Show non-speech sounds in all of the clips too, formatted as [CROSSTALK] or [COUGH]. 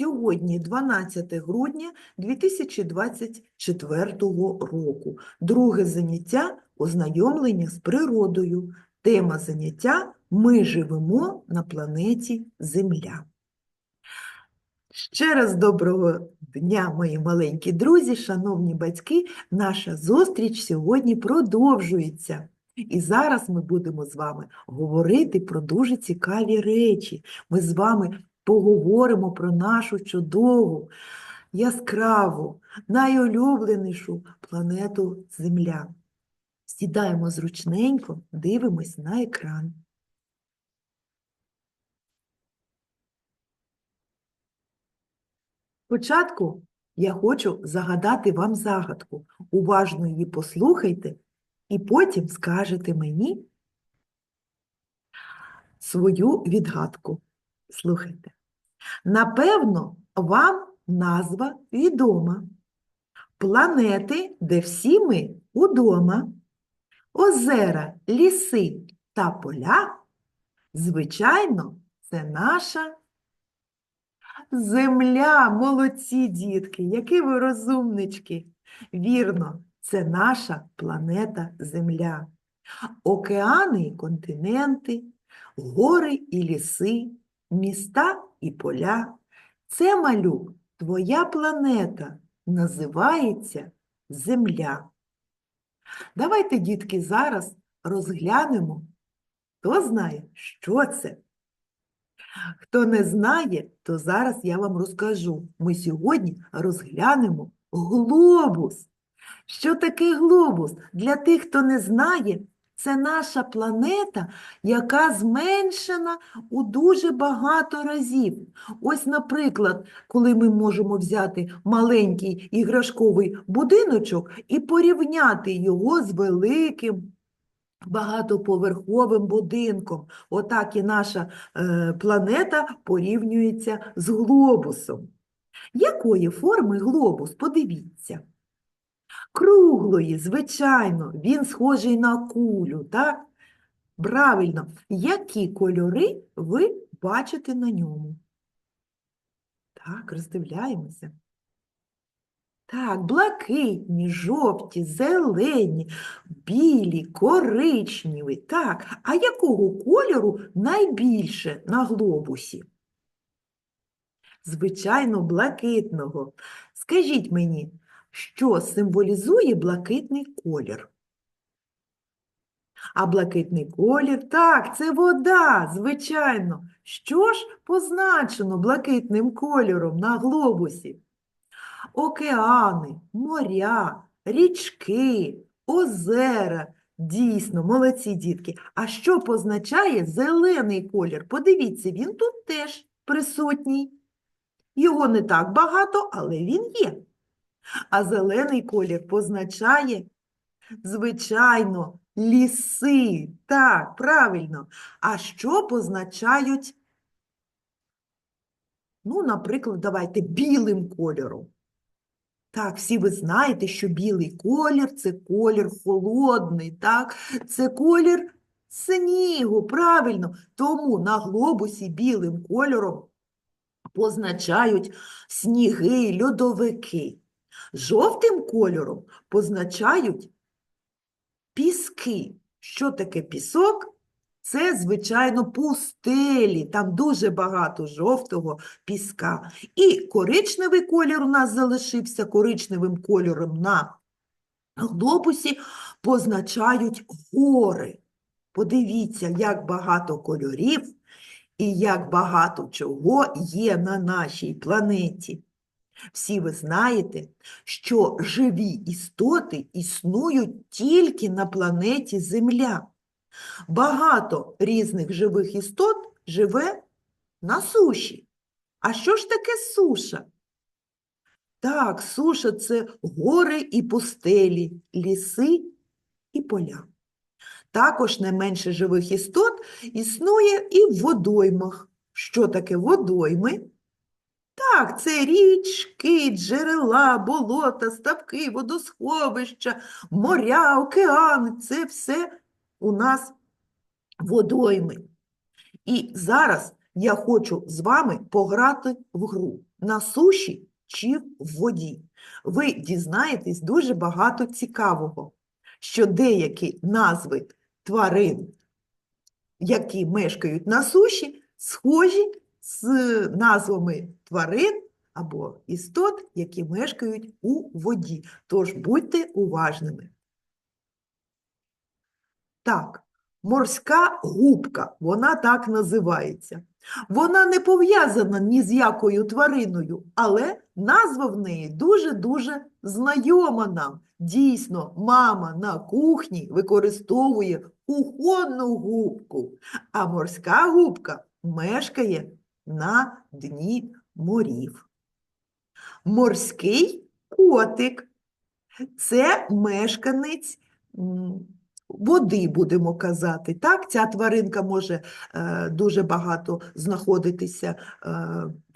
Сьогодні 12 грудня 2024 року. Друге заняття ознайомлення з природою. Тема заняття Ми живемо на планеті Земля. Ще раз доброго дня, мої маленькі друзі, шановні батьки. Наша зустріч сьогодні продовжується. І зараз ми будемо з вами говорити про дуже цікаві речі. Ми з вами поговоримо про нашу чудову, яскраву, найулюбленішу планету Земля. Сідаємо зручненько, дивимось на екран. Спочатку я хочу загадати вам загадку. Уважно її послухайте і потім скажете мені свою відгадку. Слухайте. Напевно, вам назва відома. Планети, де всі ми удома. Озера, ліси та поля, звичайно, це наша земля. Молодці, дітки, які ви розумнички. Вірно, це наша планета Земля. Океани і континенти, гори і ліси, міста і поля. Це, малюк, твоя планета називається Земля. Давайте, дітки, зараз розглянемо, хто знає, що це. Хто не знає, то зараз я вам розкажу. Ми сьогодні розглянемо глобус. Що таке глобус? Для тих, хто не знає, це наша планета, яка зменшена у дуже багато разів. Ось, наприклад, коли ми можемо взяти маленький іграшковий будиночок і порівняти його з великим багатоповерховим будинком. Отак і наша е, планета порівнюється з глобусом. Якої форми глобус? Подивіться. Круглої, звичайно, він схожий на кулю, так? Правильно, які кольори ви бачите на ньому? Так, роздивляємося. Так, блакитні, жовті, зелені, білі, коричневі. Так, а якого кольору найбільше на глобусі? Звичайно, блакитного. Скажіть мені, що символізує блакитний колір? А блакитний колір, так, це вода, звичайно. Що ж позначено блакитним кольором на глобусі? Океани, моря, річки, озера. Дійсно, молодці дітки. А що позначає зелений колір? Подивіться, він тут теж присутній. Його не так багато, але він є. А зелений колір позначає, звичайно, ліси. Так, правильно. А що позначають, ну, наприклад, давайте білим кольором. Так, всі ви знаєте, що білий колір це колір холодний, так? Це колір снігу, правильно. Тому на глобусі білим кольором позначають сніги, льодовики. Жовтим кольором позначають піски. Що таке пісок? Це, звичайно, пустелі, там дуже багато жовтого піска. І коричневий колір у нас залишився коричневим кольором на глобусі позначають гори. Подивіться, як багато кольорів і як багато чого є на нашій планеті. Всі ви знаєте, що живі істоти існують тільки на планеті Земля. Багато різних живих істот живе на суші. А що ж таке суша? Так, суша це гори і пустелі, ліси і поля. Також не менше живих істот існує і в водоймах. Що таке водойми? Так, це річки, джерела, болота, ставки, водосховища, моря, океани це все у нас водойми. І зараз я хочу з вами пограти в гру. на суші чи в воді. Ви дізнаєтесь дуже багато цікавого, що деякі назви тварин, які мешкають на суші, схожі з назвами тварин або істот, які мешкають у воді. Тож будьте уважними. Так, морська губка, вона так називається. Вона не пов'язана ні з якою твариною, але назва в неї дуже-дуже знайома нам. Дійсно, мама на кухні використовує кухонну губку, а морська губка мешкає на дні морів. Морський котик це мешканець води, будемо казати. Так, ця тваринка може е, дуже багато знаходитися е,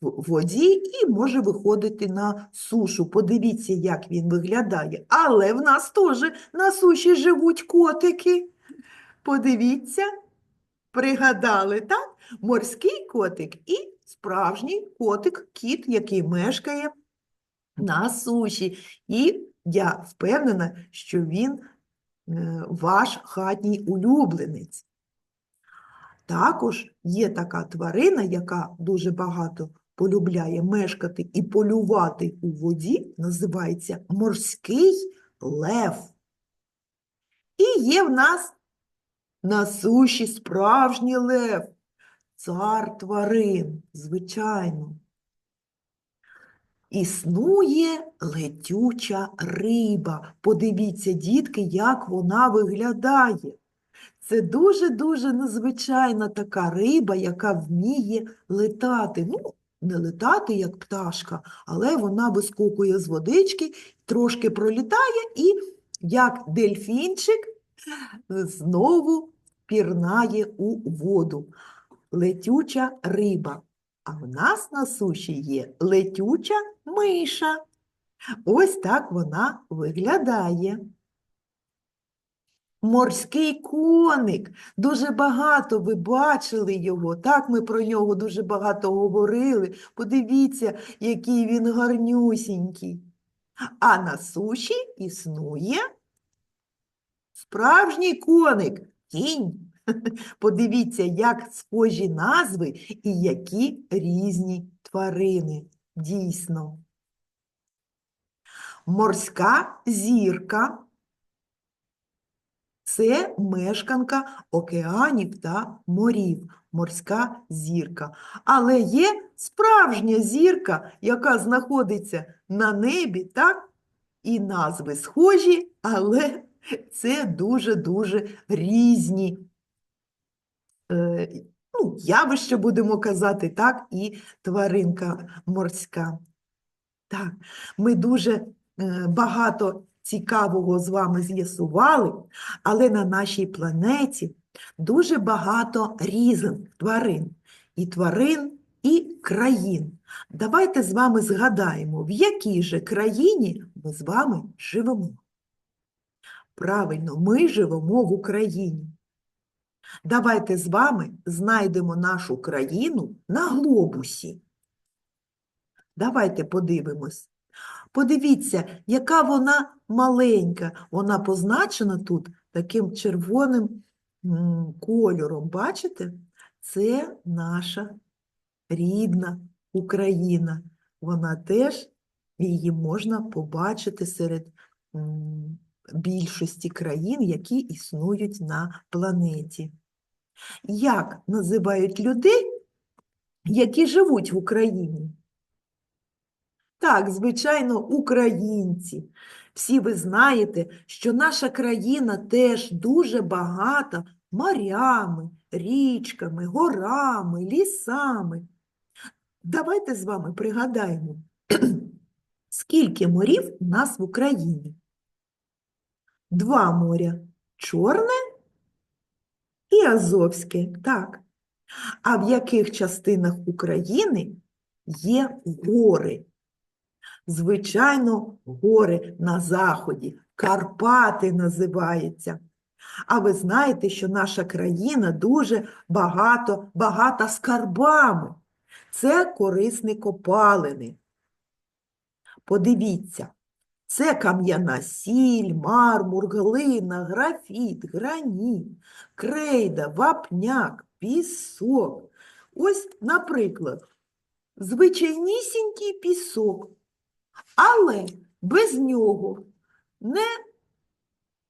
в воді і може виходити на сушу. Подивіться, як він виглядає. Але в нас теж на суші живуть котики. Подивіться, пригадали, так? Морський котик і справжній котик, кіт, який мешкає на суші. І я впевнена, що він е, ваш хатній улюбленець. Також є така тварина, яка дуже багато полюбляє мешкати і полювати у воді, називається морський лев. І є в нас на суші справжній лев, цар тварин, звичайно. Існує летюча риба. Подивіться, дітки, як вона виглядає. Це дуже-дуже незвичайна така риба, яка вміє летати. Ну, не летати, як пташка, але вона вискокує з водички, трошки пролітає і, як дельфінчик, знову пірнає у воду. Летюча риба. А в нас на суші є летюча миша. Ось так вона виглядає. Морський коник. Дуже багато ви бачили його. Так, ми про нього дуже багато говорили. Подивіться, який він гарнюсінький. А на суші існує справжній коник. Кінь. [LAUGHS] Подивіться, як схожі назви і які різні тварини. Дійсно. Морська зірка це мешканка океанів та морів, морська зірка. Але є справжня зірка, яка знаходиться на небі, так? І назви схожі, але це дуже-дуже різні ну, явища, будемо казати, так, і тваринка морська. Так, ми дуже е, багато цікавого з вами з'ясували, але на нашій планеті дуже багато різних тварин, і тварин, і країн. Давайте з вами згадаємо, в якій же країні ми з вами живемо. Правильно, ми живемо в Україні. Давайте з вами знайдемо нашу країну на глобусі. Давайте подивимось. Подивіться, яка вона маленька. Вона позначена тут таким червоним кольором. Бачите? Це наша рідна Україна. Вона теж, її можна побачити серед більшості країн, які існують на планеті. Як називають людей, які живуть в Україні? Так, звичайно, українці. Всі ви знаєте, що наша країна теж дуже багата морями, річками, горами, лісами. Давайте з вами пригадаємо, [CLEARS THROAT] скільки морів у нас в Україні? Два моря Чорне і Азовське. Так. А в яких частинах України є гори? Звичайно, гори на заході, Карпати називаються. А ви знаєте, що наша країна дуже багато, багата скарбами. Це корисні копалини. Подивіться, це кам'яна сіль, мармур, глина, графіт, граніт, крейда, вапняк, пісок. Ось, наприклад, звичайнісінький пісок, але без нього не,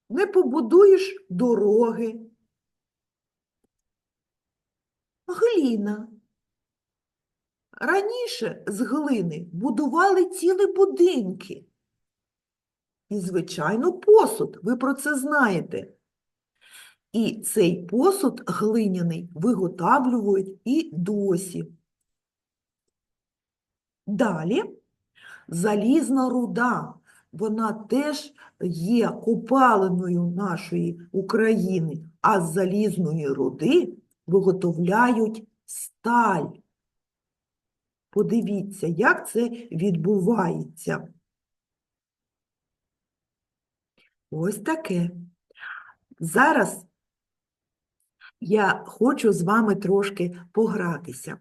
не побудуєш дороги. Гліна. Раніше з глини будували цілі будинки. І, звичайно, посуд, ви про це знаєте. І цей посуд глиняний виготовлюють і досі. Далі залізна руда. Вона теж є копалиною нашої України, а з залізної руди виготовляють сталь. Подивіться, як це відбувається. Ось таке. Зараз я хочу з вами трошки погратися.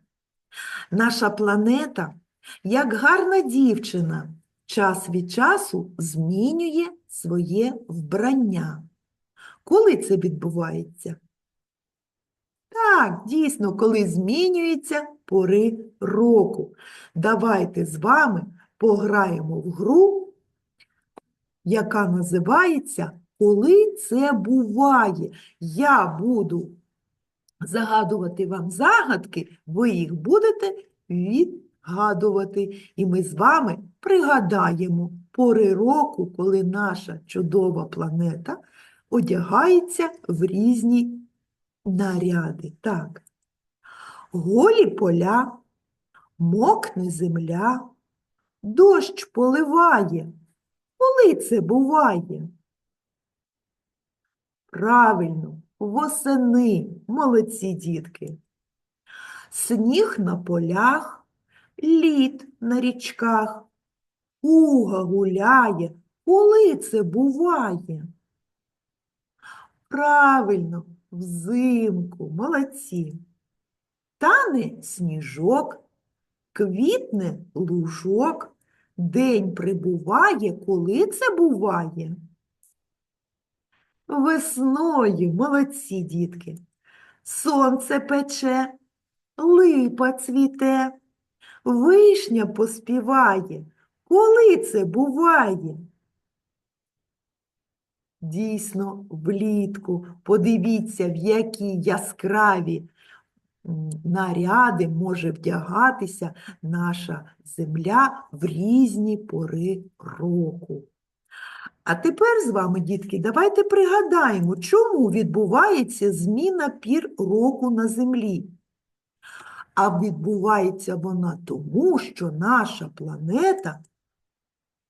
Наша планета, як гарна дівчина, час від часу змінює своє вбрання. Коли це відбувається? Так, дійсно, коли змінюються пори року. Давайте з вами пограємо в гру, яка називається Коли це буває. Я буду загадувати вам загадки, ви їх будете відгадувати. І ми з вами пригадаємо пори року, коли наша чудова планета одягається в різні наряди. Так. Голі поля, мокне земля, дощ поливає. Коли це буває? Правильно, восени, молодці дітки. Сніг на полях, лід на річках, пуга гуляє. Коли це буває? Правильно, взимку, молодці. Тане сніжок, квітне лужок, день прибуває, коли це буває? Весною, молодці дітки. Сонце пече, липа цвіте, вишня поспіває. Коли це буває? Дійсно, влітку. Подивіться, в які яскраві наряди може вдягатися наша земля в різні пори року. А тепер з вами, дітки, давайте пригадаємо, чому відбувається зміна пір року на землі. А відбувається вона тому, що наша планета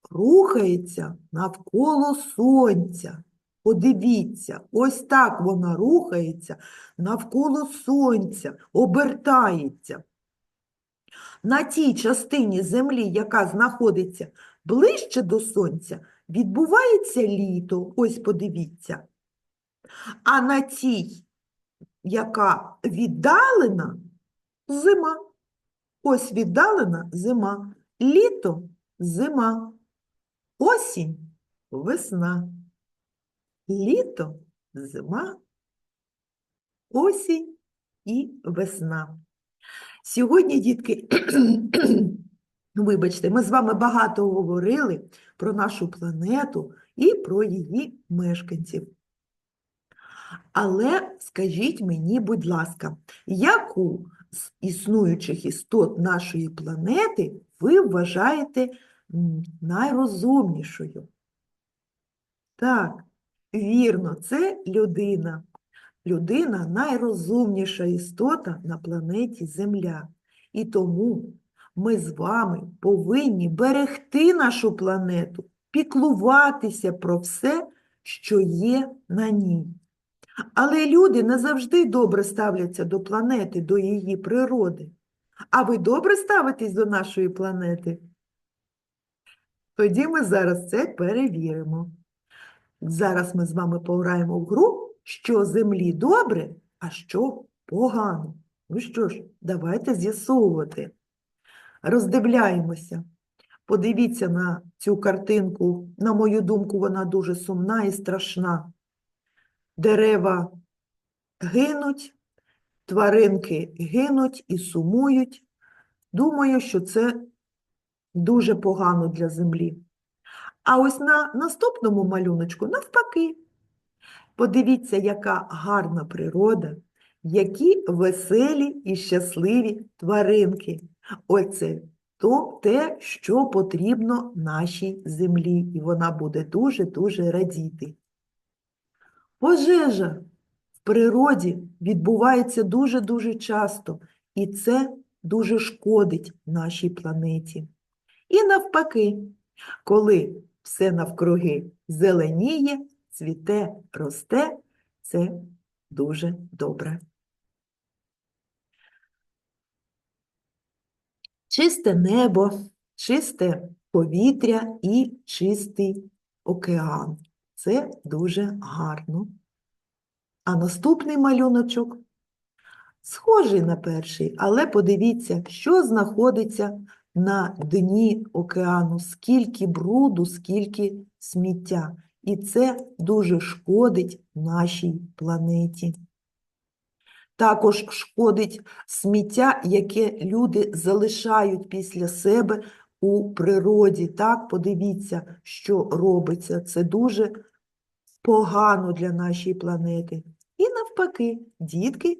рухається навколо Сонця. Подивіться, ось так вона рухається навколо Сонця, обертається. На тій частині Землі, яка знаходиться ближче до Сонця, відбувається літо. Ось подивіться. А на тій, яка віддалена, зима. Ось віддалена зима. Літо зима. Осінь весна. Літо зима. Осінь і весна. Сьогодні, дітки, [CLEARS THROAT] вибачте, ми з вами багато говорили про нашу планету і про її мешканців. Але скажіть мені, будь ласка, яку з існуючих істот нашої планети ви вважаєте найрозумнішою? Так, вірно, це людина. Людина найрозумніша істота на планеті Земля. І тому ми з вами повинні берегти нашу планету, піклуватися про все, що є на ній. Але люди не завжди добре ставляться до планети, до її природи. А ви добре ставитесь до нашої планети? Тоді ми зараз це перевіримо. Зараз ми з вами пограємо в гру, що землі добре, а що погано. Ну що ж, давайте з'ясовувати. Роздивляємося. Подивіться на цю картинку. На мою думку, вона дуже сумна і страшна. Дерева гинуть, тваринки гинуть і сумують. Думаю, що це дуже погано для землі. А ось на наступному малюночку навпаки. Подивіться, яка гарна природа, які веселі і щасливі тваринки. Оце то те, що потрібно нашій землі, і вона буде дуже-дуже радіти. Пожежа в природі відбувається дуже-дуже часто, і це дуже шкодить нашій планеті. І навпаки, коли все навкруги зеленіє, цвіте, росте, це дуже добре. Чисте небо, чисте повітря і чистий океан. Це дуже гарно. А наступний малюночок схожий на перший, але подивіться, що знаходиться на дні океану, скільки бруду, скільки сміття. І це дуже шкодить нашій планеті. Також шкодить сміття, яке люди залишають після себе у природі. Так, подивіться, що робиться. Це дуже погано для нашої планети. І навпаки, дітки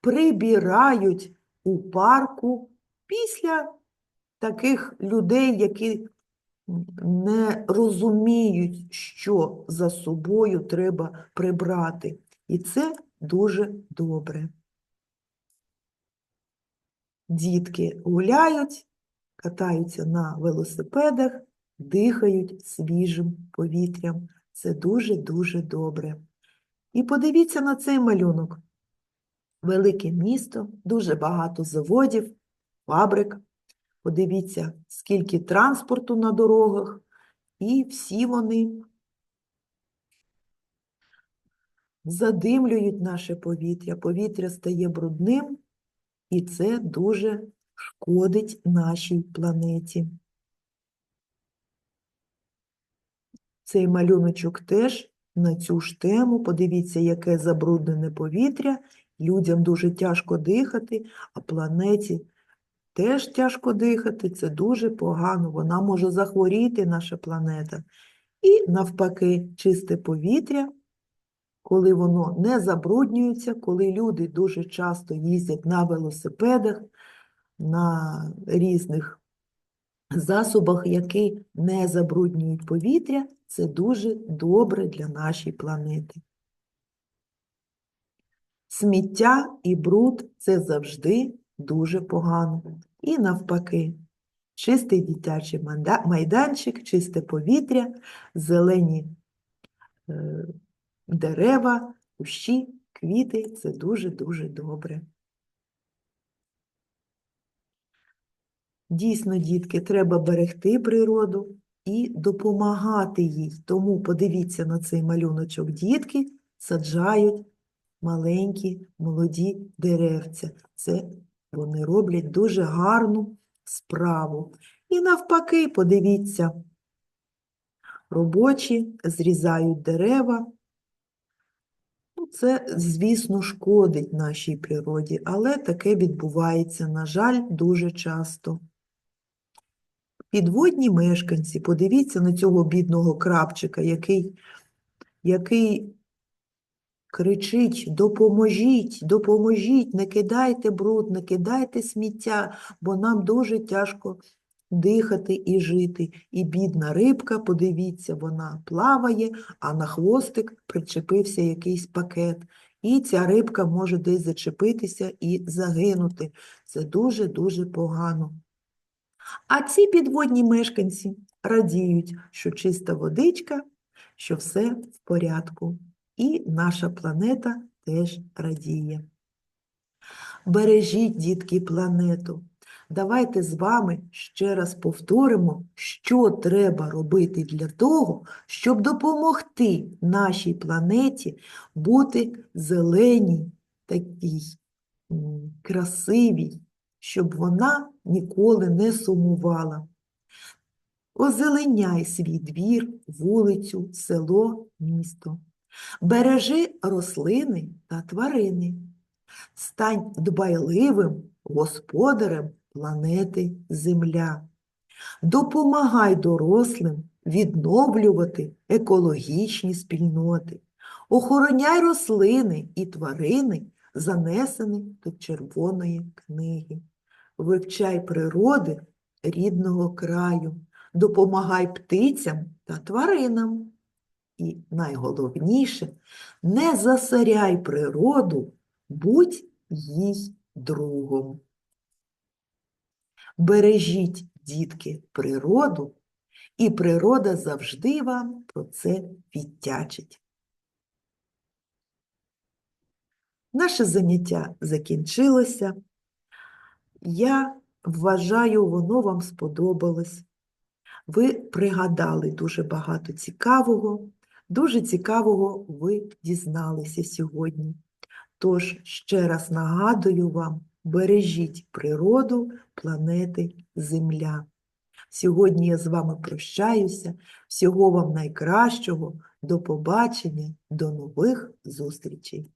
прибирають у парку після таких людей, які не розуміють, що за собою треба прибрати. І це дуже добре. Дітки гуляють, катаються на велосипедах, дихають свіжим повітрям. Це дуже-дуже добре. І подивіться на цей малюнок. Велике місто, дуже багато заводів, фабрик. Подивіться, скільки транспорту на дорогах, і всі вони задимлюють наше повітря. Повітря стає брудним, і це дуже шкодить нашій планеті. Цей малюночок теж на цю ж тему. Подивіться, яке забруднене повітря. Людям дуже тяжко дихати, а планеті теж тяжко дихати. Це дуже погано. Вона може захворіти, наша планета. І навпаки, чисте повітря, коли воно не забруднюється, коли люди дуже часто їздять на велосипедах, на різних засобах, які не забруднюють повітря, це дуже добре для нашої планети. Сміття і бруд це завжди дуже погано. І навпаки, чистий дитячий майданчик, чисте повітря, зелені е, дерева, кущі, квіти це дуже-дуже добре. Дійсно, дітки, треба берегти природу і допомагати їй. Тому подивіться на цей малюночок. Дітки саджають маленькі молоді деревця. Це вони роблять дуже гарну справу. І навпаки, подивіться, робочі зрізають дерева. Ну, Це, звісно, шкодить нашій природі, але таке відбувається, на жаль, дуже часто. Підводні мешканці, подивіться на цього бідного крабчика, який, який кричить: допоможіть, допоможіть, не кидайте бруд, не кидайте сміття, бо нам дуже тяжко дихати і жити. І бідна рибка, подивіться, вона плаває, а на хвостик причепився якийсь пакет. І ця рибка може десь зачепитися і загинути. Це дуже-дуже погано. А ці підводні мешканці радіють, що чиста водичка, що все в порядку. І наша планета теж радіє. Бережіть, дітки, планету. Давайте з вами ще раз повторимо, що треба робити для того, щоб допомогти нашій планеті бути зеленій, такій красивій, щоб вона ніколи не сумувала. Озеленяй свій двір, вулицю, село, місто. Бережи рослини та тварини. Стань дбайливим господарем планети Земля. Допомагай дорослим відновлювати екологічні спільноти. Охороняй рослини і тварини, занесені до Червоної книги. Вивчай природи рідного краю, допомагай птицям та тваринам. І найголовніше, не засоряй природу, будь їй другом. Бережіть, дітки, природу, і природа завжди вам про це віддячить. Наше заняття закінчилося. Я вважаю, воно вам сподобалось. Ви пригадали дуже багато цікавого, дуже цікавого ви дізналися сьогодні. Тож ще раз нагадую вам, бережіть природу планети Земля. Сьогодні я з вами прощаюся. Всього вам найкращого. До побачення, до нових зустрічей!